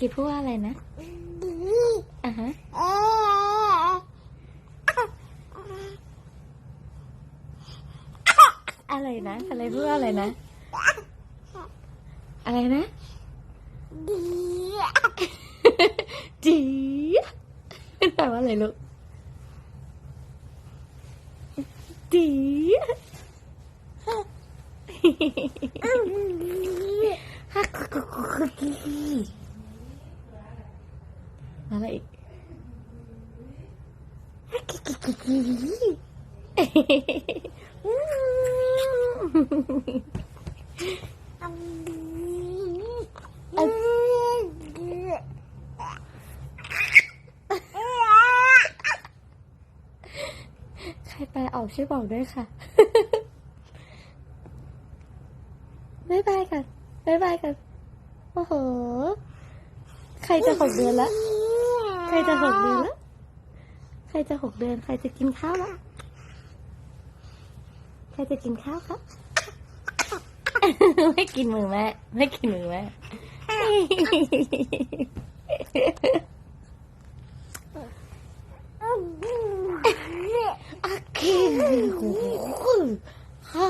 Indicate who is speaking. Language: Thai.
Speaker 1: กี้พูดว่าอะไรนะอะฮะอะไรนะ อะไรพูดว่าอะไรนะ อะไรนะจีแปลว่าอะไรลูกจี อะไรอีกใครแปออกช่วยบอกด้วยค่ะบายบายกันบายบายกัน โอ้โห ใครจะหกเดือนแล้ว ใครจะหกเดือนแล้ว ใครจะหกเดือน ใครจะกินข้าวแล้ว ใครจะกินข้าวครับ ไม่กินมือแม่ ไม่กินมือแม่ โอเคฮ่า